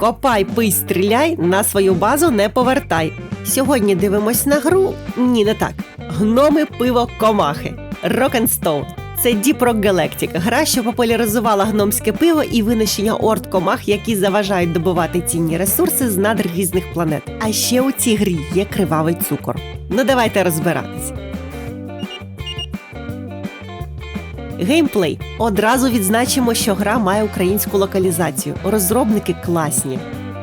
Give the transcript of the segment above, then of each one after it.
Копай, пий, стріляй, на свою базу не повертай. Сьогодні дивимось на гру. Ні, не так. Гноми, пиво, комахи. Rock'n'Stone. Це Deep Rock Galactic, гра, що популяризувала гномське пиво і винищення орд комах, які заважають добувати цінні ресурси з надр різних планет. А ще у цій грі є кривавий цукор. Ну давайте розбиратись. Геймплей. Одразу відзначимо, що гра має українську локалізацію. Розробники класні.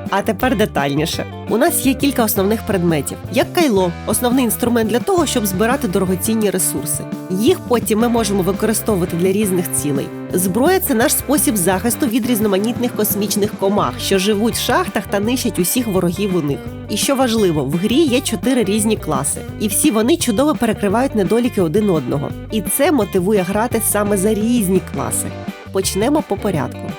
А тепер детальніше. У нас є кілька основних предметів, як кайло, основний інструмент для того, щоб збирати дорогоцінні ресурси. Їх потім ми можемо використовувати для різних цілей. Зброя це наш спосіб захисту від різноманітних космічних комах, що живуть в шахтах та нищать усіх ворогів у них. І що важливо, в грі є чотири різні класи, і всі вони чудово перекривають недоліки один одного. І це мотивує грати саме за різні класи. Почнемо по порядку.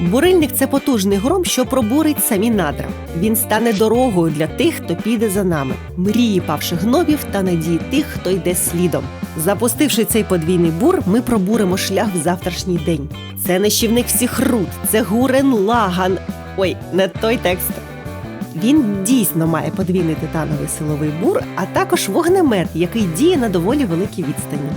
Бурильник це потужний гром, що пробурить самі надра. Він стане дорогою для тих, хто піде за нами, мрії павших гномів та надії тих, хто йде слідом. Запустивши цей подвійний бур, ми пробуримо шлях в завтрашній день. Це нищівник всіх руд, це гурен лаган. Ой, не той текст. Він дійсно має подвійний титановий силовий бур, а також вогнемет, який діє на доволі великій відстані.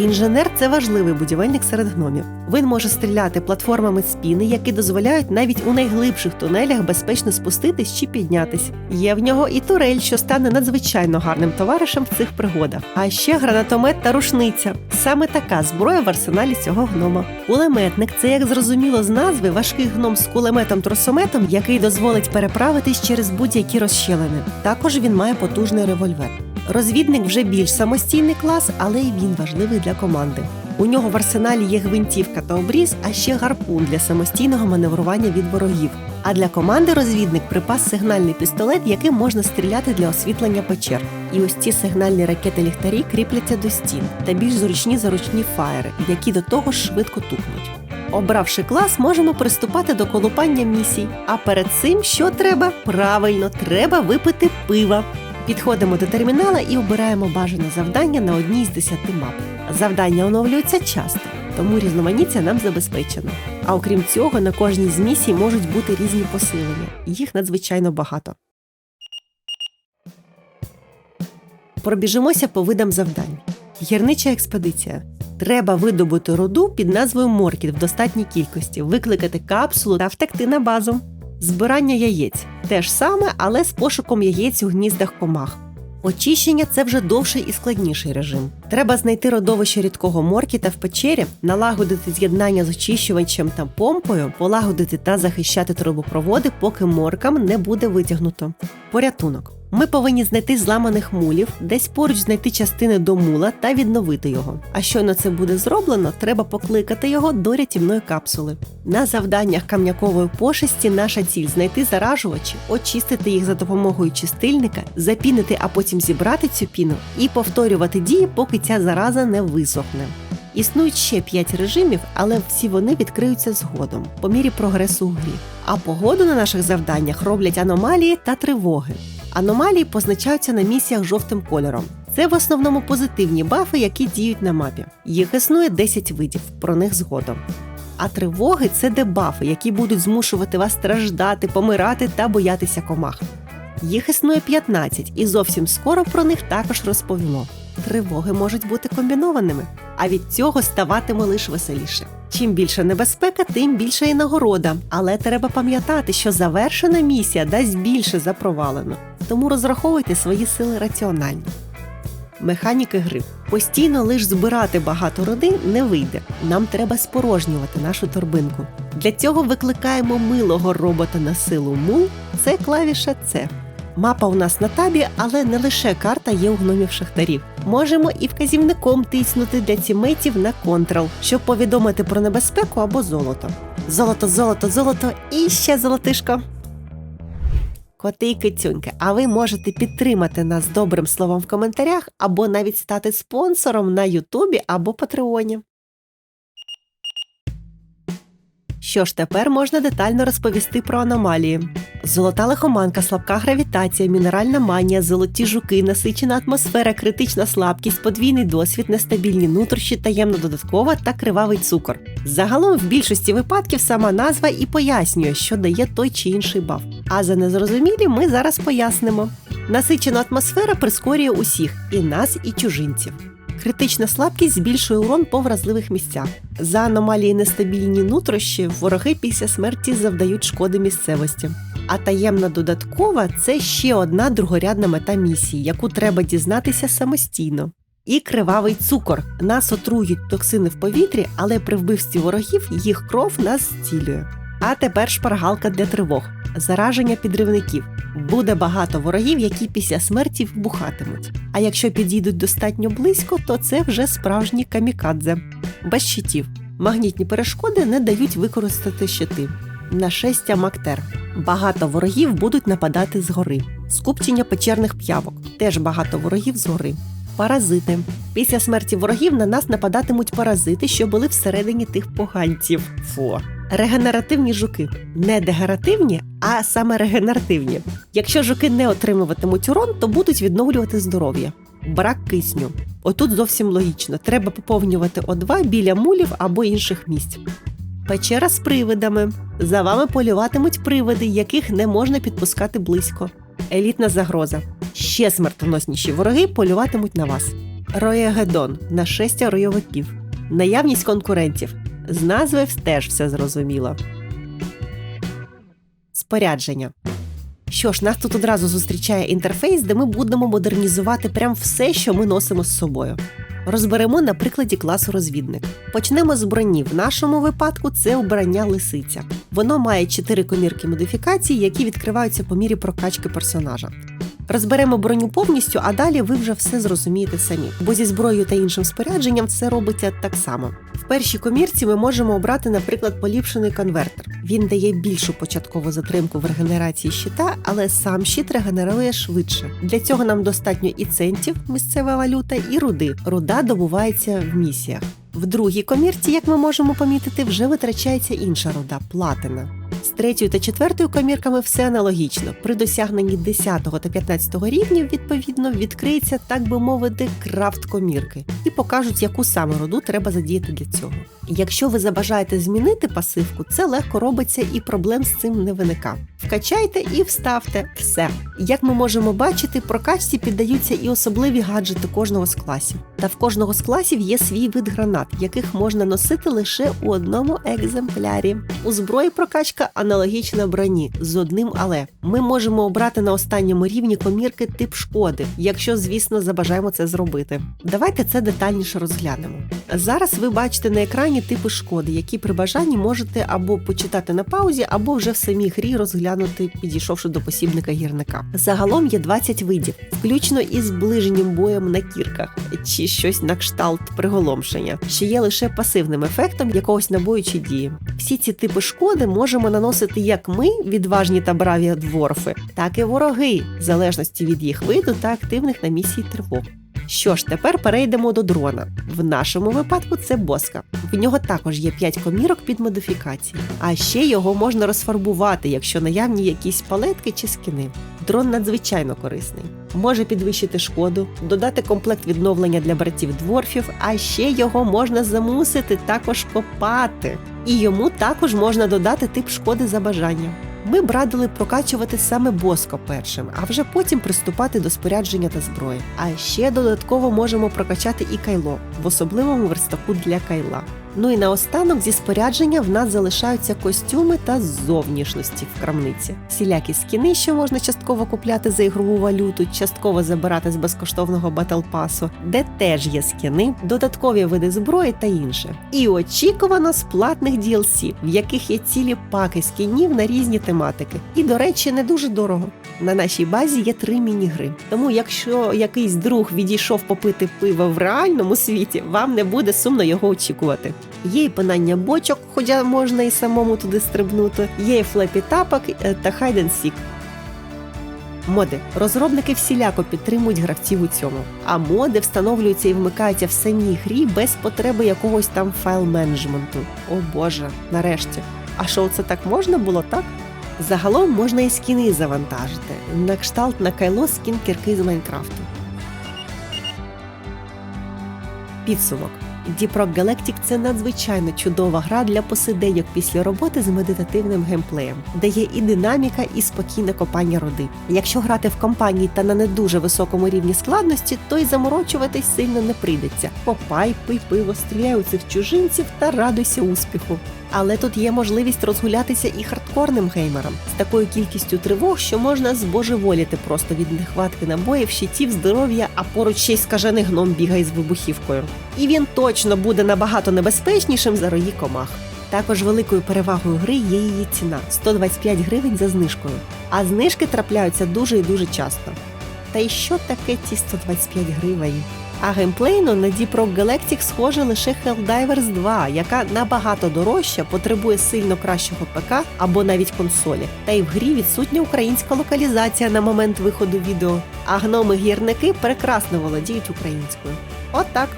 Інженер це важливий будівельник серед гномів. Він може стріляти платформами спіни, які дозволяють навіть у найглибших тунелях безпечно спуститись чи піднятись. Є в нього і турель, що стане надзвичайно гарним товаришем в цих пригодах. А ще гранатомет та рушниця. Саме така зброя в арсеналі цього гнома. Кулеметник це, як зрозуміло з назви, важкий гном з кулеметом-тросометом, який дозволить переправитись через будь-які розщелини. Також він має потужний револьвер. Розвідник вже більш самостійний клас, але й він важливий для команди. У нього в арсеналі є гвинтівка та обріз, а ще гарпун для самостійного маневрування від ворогів. А для команди розвідник припас сигнальний пістолет, яким можна стріляти для освітлення печер. І ось ці сигнальні ракети ліхтарі кріпляться до стін та більш зручні заручні фаєри, які до того ж швидко тухнуть. Обравши клас, можемо приступати до колупання місій. А перед цим що треба? Правильно, треба випити пива. Підходимо до термінала і обираємо бажане завдання на одній з десяти мап. Завдання оновлюються часто, тому різноманіття нам забезпечено. А окрім цього, на кожній з місій можуть бути різні посилення. Їх надзвичайно багато. Пробіжимося по видам завдань. Гірнича експедиція. Треба видобути руду під назвою Моркіт в достатній кількості, викликати капсулу та втекти на базу. Збирання яєць те ж саме, але з пошуком яєць у гніздах комах. Очищення це вже довший і складніший режим. Треба знайти родовище рідкого моркіта в печері, налагодити з'єднання з очищувачем та помпою, полагодити та захищати трубопроводи, поки моркам не буде витягнуто. Порятунок. Ми повинні знайти зламаних мулів, десь поруч знайти частини до мула та відновити його. А щойно це буде зроблено, треба покликати його до рятівної капсули. На завданнях кам'якової пошесті наша ціль знайти заражувачі, очистити їх за допомогою чистильника, запінити, а потім зібрати цю піну і повторювати дії, поки ця зараза не висохне. Існують ще п'ять режимів, але всі вони відкриються згодом по мірі прогресу у грі. А погоду на наших завданнях роблять аномалії та тривоги. Аномалії позначаються на місіях жовтим кольором. Це в основному позитивні бафи, які діють на мапі. Їх існує 10 видів, про них згодом. А тривоги це дебафи, які будуть змушувати вас страждати, помирати та боятися комах. Їх існує 15, і зовсім скоро про них також розповімо. Тривоги можуть бути комбінованими, а від цього ставатиме лише веселіше. Чим більше небезпека, тим більша і нагорода. Але треба пам'ятати, що завершена місія дасть більше за провалену. Тому розраховуйте свої сили раціонально. Механіки гри. Постійно лише збирати багато роди не вийде. Нам треба спорожнювати нашу торбинку. Для цього викликаємо милого робота на силу мул. Це клавіша С. Мапа у нас на табі, але не лише карта є у гномів шахтарів. Можемо і вказівником тиснути для тімейтів на контрол, щоб повідомити про небезпеку або золото. Золото, золото, золото і ще золотишко. Коти і кицюньки, а ви можете підтримати нас добрим словом в коментарях або навіть стати спонсором на Ютубі або Патреоні. Що ж тепер можна детально розповісти про аномалії. Золота лихоманка, слабка гравітація, мінеральна манія, золоті жуки, насичена атмосфера, критична слабкість, подвійний досвід, нестабільні нутрощі, таємно додаткова та кривавий цукор. Загалом в більшості випадків сама назва і пояснює, що дає той чи інший баф. А за незрозумілі ми зараз пояснимо. Насичена атмосфера прискорює усіх і нас, і чужинців. Критична слабкість збільшує урон по вразливих місцях. За аномалії нестабільні нутрощі вороги після смерті завдають шкоди місцевості. А таємна додаткова це ще одна другорядна мета місії, яку треба дізнатися самостійно. І кривавий цукор. Нас отрують токсини в повітрі, але при вбивстві ворогів їх кров нас зцілює. А тепер шпаргалка для тривог. Зараження підривників. Буде багато ворогів, які після смерті вбухатимуть. А якщо підійдуть достатньо близько, то це вже справжні камікадзе. Без щитів. Магнітні перешкоди не дають використати щити. Нашестя Мактер. Багато ворогів будуть нападати згори. Скупчення печерних п'явок. Теж багато ворогів згори. Паразити. Після смерті ворогів на нас нападатимуть паразити, що були всередині тих поганців. Фу. Регенеративні жуки. Не дегеративні, а саме регенеративні. Якщо жуки не отримуватимуть урон, то будуть відновлювати здоров'я. Брак кисню. Отут зовсім логічно. Треба поповнювати О2 біля мулів або інших місць. Печера з привидами. За вами полюватимуть привиди, яких не можна підпускати близько. Елітна загроза. Ще смертоносніші вороги полюватимуть на вас. Роєгедон нашестя ройовиків. Наявність конкурентів. З назви теж все зрозуміло. Спорядження. Що ж, нас тут одразу зустрічає інтерфейс, де ми будемо модернізувати прям все, що ми носимо з собою. Розберемо на прикладі класу розвідник. Почнемо з броні. В нашому випадку це обрання лисиця. Воно має чотири комірки модифікацій, які відкриваються по мірі прокачки персонажа. Розберемо броню повністю, а далі ви вже все зрозумієте самі, бо зі зброєю та іншим спорядженням все робиться так само. В першій комірці ми можемо обрати, наприклад, поліпшений конвертер. Він дає більшу початкову затримку в регенерації щита, але сам щит регенерує швидше. Для цього нам достатньо і центів, місцева валюта, і руди. Руда добувається в місіях. В другій комірці, як ми можемо помітити, вже витрачається інша руда платина. З третьою та четвертою комірками все аналогічно. При досягненні 10 та 15 рівнів, відповідно, відкриється, так би мовити, крафт комірки і покажуть, яку саме роду треба задіяти для цього. Якщо ви забажаєте змінити пасивку, це легко робиться і проблем з цим не виnika. Вкачайте і вставте все. Як ми можемо бачити, прокачці піддаються і особливі гаджети кожного з класів. Та в кожного з класів є свій вид гранат, яких можна носити лише у одному екземплярі. У зброї прокачка аналогічна броні з одним але ми можемо обрати на останньому рівні комірки тип шкоди, якщо, звісно, забажаємо це зробити. Давайте це детальніше розглянемо. Зараз ви бачите на екрані типи шкоди, які при бажанні можете або почитати на паузі, або вже в самій грі розглянути, підійшовши до посібника гірника. Загалом є 20 видів, включно із ближнім боєм на кірках чи щось на кшталт приголомшення, що є лише пасивним ефектом якогось набою чи дії. Всі ці типи шкоди можемо наносити як ми, відважні та браві дворфи, так і вороги, в залежності від їх виду та активних на місії тривог. Що ж, тепер перейдемо до дрона. В нашому випадку це боска. В нього також є 5 комірок під модифікації, а ще його можна розфарбувати, якщо наявні якісь палетки чи скини. Дрон надзвичайно корисний. Може підвищити шкоду, додати комплект відновлення для братів дворфів, а ще його можна замусити також копати. І йому також можна додати тип шкоди за бажанням. Ми б радили прокачувати саме боско першим, а вже потім приступати до спорядження та зброї. А ще додатково можемо прокачати і кайло в особливому верстаку для кайла. Ну і наостанок зі спорядження в нас залишаються костюми та зовнішності в крамниці. Всілякі скіни, що можна частково купляти за ігрову валюту, частково забирати з безкоштовного батлпасу, де теж є скіни, додаткові види зброї та інше. І очікувано з платних DLC, в яких є цілі паки скінів на різні тематики. І, до речі, не дуже дорого. На нашій базі є три міні-гри. Тому, якщо якийсь друг відійшов попити пиво в реальному світі, вам не буде сумно його очікувати. Є і пинання бочок, хоча можна і самому туди стрибнути, є і флепі тапок е, та хайден сік. Моди розробники всіляко підтримують гравців у цьому. А моди встановлюються і вмикаються в самій грі без потреби якогось там файл менеджменту. О Боже, нарешті. А що це так можна було, так? Загалом можна і скіни завантажити, на кшталт на кайло скін кірки з Майнкрафту. Підсумок. Deep Rock Galactic – це надзвичайно чудова гра для посиденьок після роботи з медитативним геймплеєм, де є і динаміка, і спокійне копання руди. Якщо грати в компанії та на не дуже високому рівні складності, то й заморочуватись сильно не прийдеться. Попай, пий пиво, стріляй у цих чужинців та радуйся успіху. Але тут є можливість розгулятися і хардкорним геймерам з такою кількістю тривог, що можна збожеволіти просто від нехватки набоїв, щитів, здоров'я, а поруч ще й скажений гном бігає з вибухівкою. І він точно буде набагато небезпечнішим за рої комах. Також великою перевагою гри є її ціна 125 гривень за знижкою. А знижки трапляються дуже і дуже часто. Та й що таке ці 125 гривень? А геймплейно на Deep Rock Galactic схоже лише Helldivers 2, яка набагато дорожча, потребує сильно кращого ПК або навіть консолі. Та й в грі відсутня українська локалізація на момент виходу відео. А гноми-гірники прекрасно володіють українською. От так.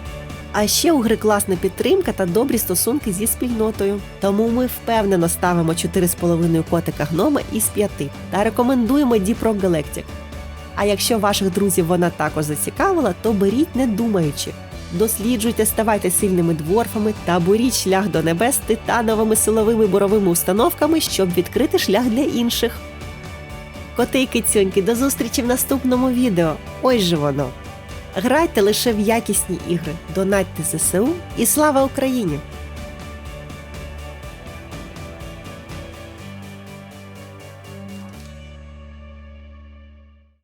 А ще у гри класна підтримка та добрі стосунки зі спільнотою. Тому ми впевнено ставимо 4,5 котика гнома із 5 та рекомендуємо Deep Rock Galactic. А якщо ваших друзів вона також зацікавила, то беріть не думаючи. Досліджуйте, ставайте сильними дворфами та боріть шлях до небес титановими силовими боровими установками, щоб відкрити шлях для інших. Коти кицюньки, до зустрічі в наступному відео. Ось же воно. Грайте лише в якісні ігри, донатьте ЗСУ і слава Україні!